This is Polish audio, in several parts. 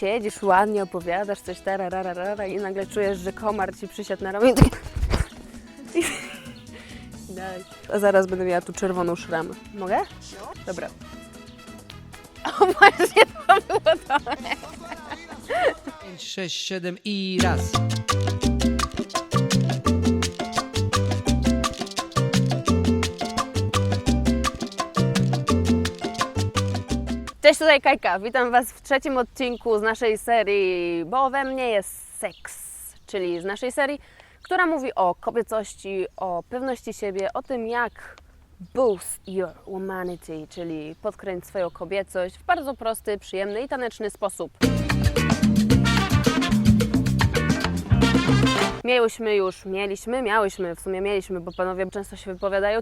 Siedzisz ładnie, opowiadasz coś tarararara i nagle czujesz, że komar ci przysiadł na ramię. i Daj. A zaraz będę miała tu czerwoną szramę. Mogę? Dobra. O, właśnie to było to. 5, 6, 7 i raz. Cześć, tutaj Kajka. Witam Was w trzecim odcinku z naszej serii Bo we mnie jest seks, czyli z naszej serii, która mówi o kobiecości, o pewności siebie, o tym jak boost your womanity, czyli podkręć swoją kobiecość w bardzo prosty, przyjemny i taneczny sposób. Miałyśmy już, mieliśmy, miałyśmy, w sumie mieliśmy, bo panowie często się wypowiadają.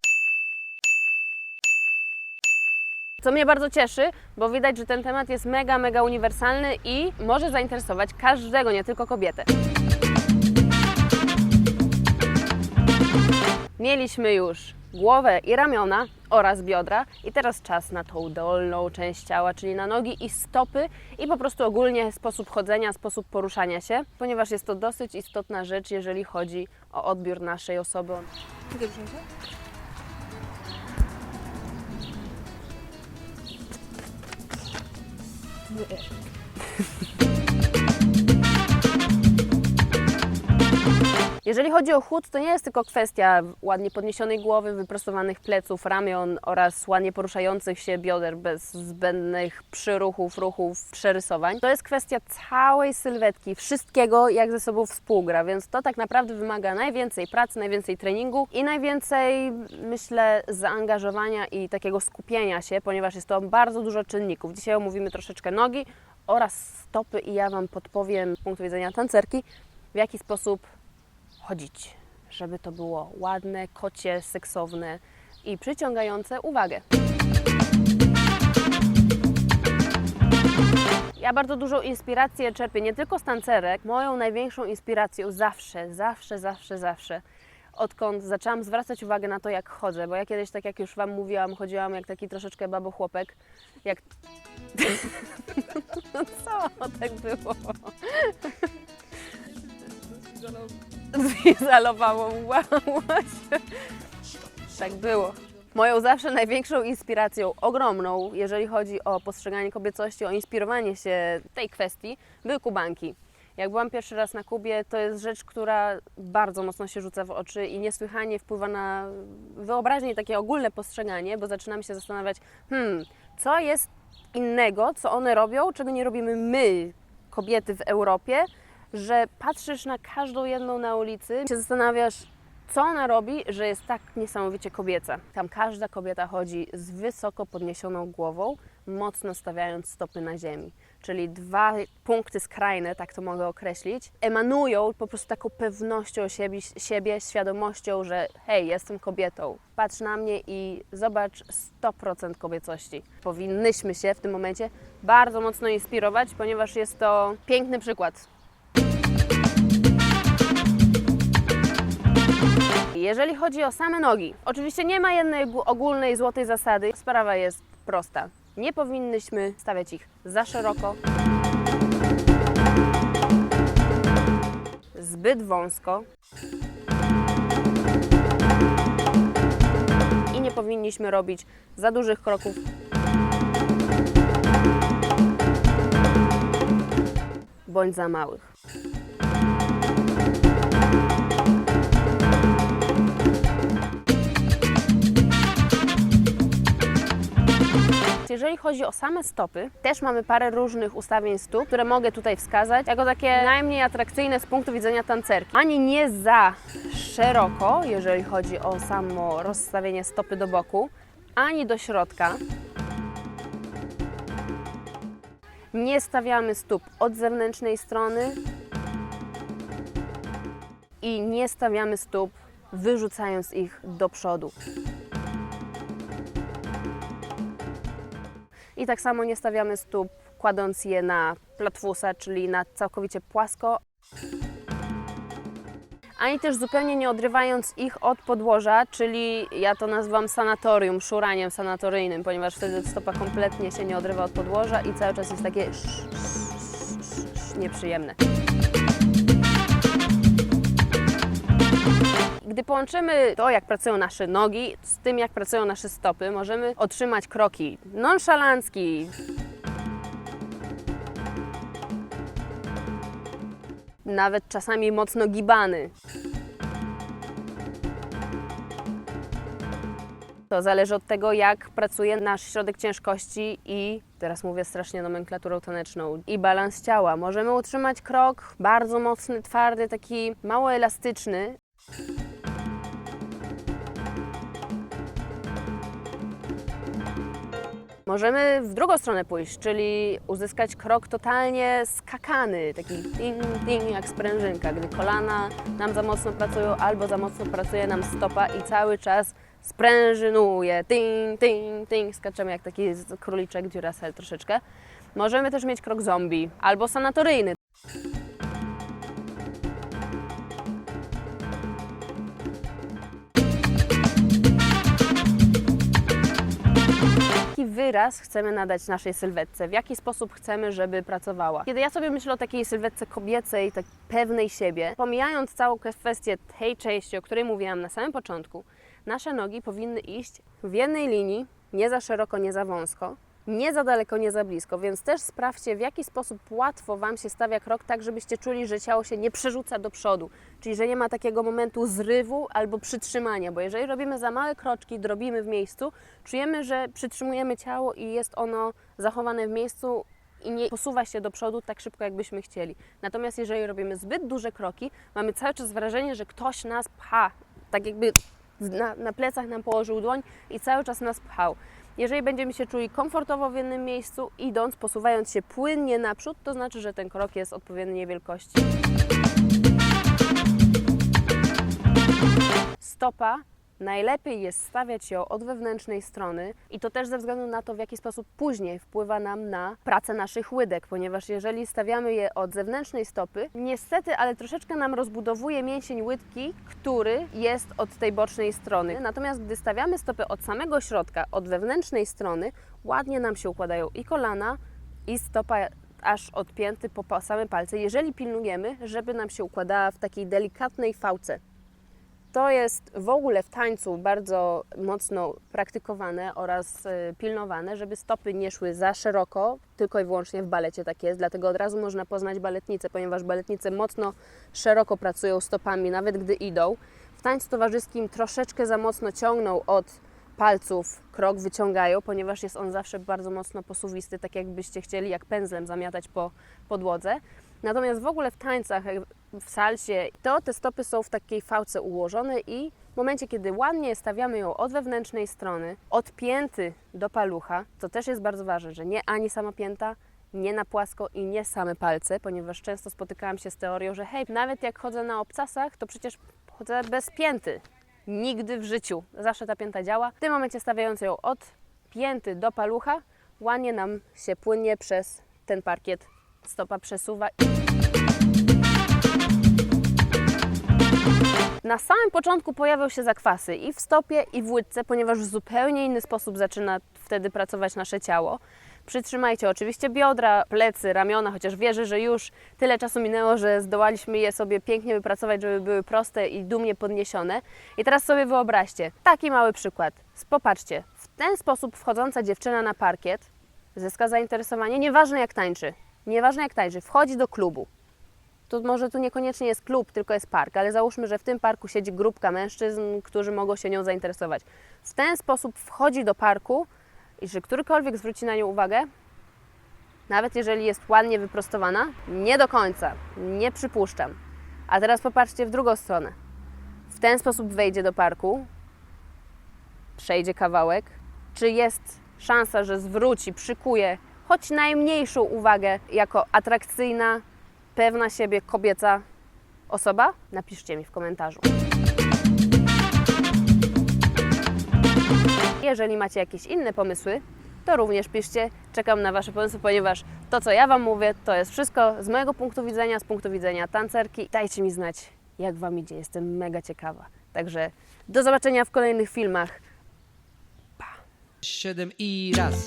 Co mnie bardzo cieszy, bo widać, że ten temat jest mega, mega uniwersalny i może zainteresować każdego, nie tylko kobietę. Mieliśmy już głowę i ramiona oraz biodra i teraz czas na tą dolną część ciała, czyli na nogi i stopy i po prostu ogólnie sposób chodzenia, sposób poruszania się, ponieważ jest to dosyć istotna rzecz, jeżeli chodzi o odbiór naszej osoby. フフフ。Jeżeli chodzi o chód, to nie jest tylko kwestia ładnie podniesionej głowy, wyprostowanych pleców, ramion oraz ładnie poruszających się bioder bez zbędnych przyruchów, ruchów, przerysowań. To jest kwestia całej sylwetki, wszystkiego jak ze sobą współgra, więc to tak naprawdę wymaga najwięcej pracy, najwięcej treningu i najwięcej, myślę, zaangażowania i takiego skupienia się, ponieważ jest to bardzo dużo czynników. Dzisiaj omówimy troszeczkę nogi oraz stopy i ja Wam podpowiem z punktu widzenia tancerki, w jaki sposób chodzić, żeby to było ładne, kocie, seksowne i przyciągające uwagę. Ja bardzo dużą inspirację czerpię nie tylko z tancerek. Moją największą inspiracją zawsze, zawsze, zawsze, zawsze, odkąd zaczęłam zwracać uwagę na to, jak chodzę, bo ja kiedyś, tak jak już Wam mówiłam, chodziłam jak taki troszeczkę babochłopek, jak... Co tak było? Zalowało się. Tak było. Moją zawsze największą inspiracją, ogromną, jeżeli chodzi o postrzeganie kobiecości, o inspirowanie się tej kwestii, były kubanki. Jak byłam pierwszy raz na Kubie, to jest rzecz, która bardzo mocno się rzuca w oczy i niesłychanie wpływa na wyobraźnię takie ogólne postrzeganie, bo zaczynam się zastanawiać, hmm, co jest innego, co one robią, czego nie robimy my, kobiety w Europie, że patrzysz na każdą jedną na ulicy się zastanawiasz, co ona robi, że jest tak niesamowicie kobieca. Tam każda kobieta chodzi z wysoko podniesioną głową, mocno stawiając stopy na ziemi. Czyli dwa punkty skrajne, tak to mogę określić, emanują po prostu taką pewnością siebie, siebie świadomością, że hej, jestem kobietą. Patrz na mnie i zobacz 100% kobiecości. Powinnyśmy się w tym momencie bardzo mocno inspirować, ponieważ jest to piękny przykład Jeżeli chodzi o same nogi, oczywiście nie ma jednej gó- ogólnej złotej zasady. Sprawa jest prosta. Nie powinnyśmy stawiać ich za szeroko, zbyt wąsko i nie powinniśmy robić za dużych kroków. Bądź za małych. Jeżeli chodzi o same stopy, też mamy parę różnych ustawień stóp, które mogę tutaj wskazać jako takie najmniej atrakcyjne z punktu widzenia tancerki. Ani nie za szeroko, jeżeli chodzi o samo rozstawienie stopy do boku, ani do środka. Nie stawiamy stóp od zewnętrznej strony i nie stawiamy stóp wyrzucając ich do przodu. I tak samo nie stawiamy stóp kładąc je na platfusa, czyli na całkowicie płasko. Ani też zupełnie nie odrywając ich od podłoża, czyli ja to nazywam sanatorium, szuraniem sanatoryjnym, ponieważ wtedy stopa kompletnie się nie odrywa od podłoża i cały czas jest takie nieprzyjemne. Gdy połączymy to, jak pracują nasze nogi, z tym, jak pracują nasze stopy, możemy otrzymać kroki nonszalancki, nawet czasami mocno gibany. To zależy od tego, jak pracuje nasz środek ciężkości i, teraz mówię strasznie nomenklaturą taneczną, i balans ciała. Możemy utrzymać krok bardzo mocny, twardy, taki mało elastyczny. Możemy w drugą stronę pójść, czyli uzyskać krok totalnie skakany, taki ding, ding, jak sprężynka, gdy kolana nam za mocno pracują albo za mocno pracuje nam stopa i cały czas sprężynuje, ting, ting, ting, skaczemy jak taki króliczek Duracell troszeczkę. Możemy też mieć krok zombie albo sanatoryjny, wyraz chcemy nadać naszej sylwetce, w jaki sposób chcemy, żeby pracowała. Kiedy ja sobie myślę o takiej sylwetce kobiecej, tak pewnej siebie, pomijając całą kwestię tej części, o której mówiłam na samym początku, nasze nogi powinny iść w jednej linii, nie za szeroko, nie za wąsko, nie za daleko, nie za blisko, więc też sprawdźcie, w jaki sposób łatwo Wam się stawia krok, tak żebyście czuli, że ciało się nie przerzuca do przodu, czyli że nie ma takiego momentu zrywu albo przytrzymania, bo jeżeli robimy za małe kroczki, drobimy w miejscu, czujemy, że przytrzymujemy ciało i jest ono zachowane w miejscu i nie posuwa się do przodu tak szybko, jakbyśmy chcieli. Natomiast jeżeli robimy zbyt duże kroki, mamy cały czas wrażenie, że ktoś nas pcha, tak jakby na, na plecach nam położył dłoń i cały czas nas pchał. Jeżeli będziemy się czuli komfortowo w jednym miejscu, idąc, posuwając się płynnie naprzód, to znaczy, że ten krok jest odpowiedniej wielkości. Stopa najlepiej jest stawiać ją od wewnętrznej strony i to też ze względu na to, w jaki sposób później wpływa nam na pracę naszych łydek, ponieważ jeżeli stawiamy je od zewnętrznej stopy, niestety, ale troszeczkę nam rozbudowuje mięsień łydki, który jest od tej bocznej strony. Natomiast gdy stawiamy stopy od samego środka, od wewnętrznej strony, ładnie nam się układają i kolana, i stopa aż od pięty po same palce, jeżeli pilnujemy, żeby nam się układała w takiej delikatnej fałce. To jest w ogóle w tańcu bardzo mocno praktykowane oraz e, pilnowane, żeby stopy nie szły za szeroko, tylko i wyłącznie w balecie tak jest, dlatego od razu można poznać baletnicę, ponieważ baletnice mocno szeroko pracują stopami, nawet gdy idą. W tańcu towarzyskim troszeczkę za mocno ciągną od palców, krok wyciągają, ponieważ jest on zawsze bardzo mocno posuwisty, tak jakbyście chcieli jak pędzlem zamiatać po podłodze. Natomiast w ogóle w tańcach, w salsie, to te stopy są w takiej fałce ułożone i w momencie, kiedy ładnie stawiamy ją od wewnętrznej strony, od pięty do palucha, to też jest bardzo ważne, że nie ani sama pięta, nie na płasko i nie same palce, ponieważ często spotykałam się z teorią, że hej, nawet jak chodzę na obcasach, to przecież chodzę bez pięty. Nigdy w życiu. Zawsze ta pięta działa. W tym momencie stawiając ją od pięty do palucha, ładnie nam się płynnie przez ten parkiet stopa przesuwa. Na samym początku pojawią się zakwasy i w stopie, i w łydce, ponieważ w zupełnie inny sposób zaczyna wtedy pracować nasze ciało. Przytrzymajcie oczywiście biodra, plecy, ramiona, chociaż wierzę, że już tyle czasu minęło, że zdołaliśmy je sobie pięknie wypracować, żeby były proste i dumnie podniesione. I teraz sobie wyobraźcie, taki mały przykład. Popatrzcie, w ten sposób wchodząca dziewczyna na parkiet zyska zainteresowanie, nieważne jak tańczy, nieważne jak tańczy, wchodzi do klubu. To może tu niekoniecznie jest klub, tylko jest park, ale załóżmy, że w tym parku siedzi grupka mężczyzn, którzy mogą się nią zainteresować. W ten sposób wchodzi do parku i że którykolwiek zwróci na nią uwagę, nawet jeżeli jest ładnie wyprostowana, nie do końca, nie przypuszczam. A teraz popatrzcie w drugą stronę. W ten sposób wejdzie do parku, przejdzie kawałek, czy jest szansa, że zwróci, przykuje choć najmniejszą uwagę jako atrakcyjna, pewna siebie kobieca osoba? Napiszcie mi w komentarzu. Jeżeli macie jakieś inne pomysły, to również piszcie. Czekam na Wasze pomysły, ponieważ to, co ja Wam mówię, to jest wszystko z mojego punktu widzenia, z punktu widzenia tancerki. Dajcie mi znać, jak Wam idzie. Jestem mega ciekawa. Także do zobaczenia w kolejnych filmach. 7 i raz.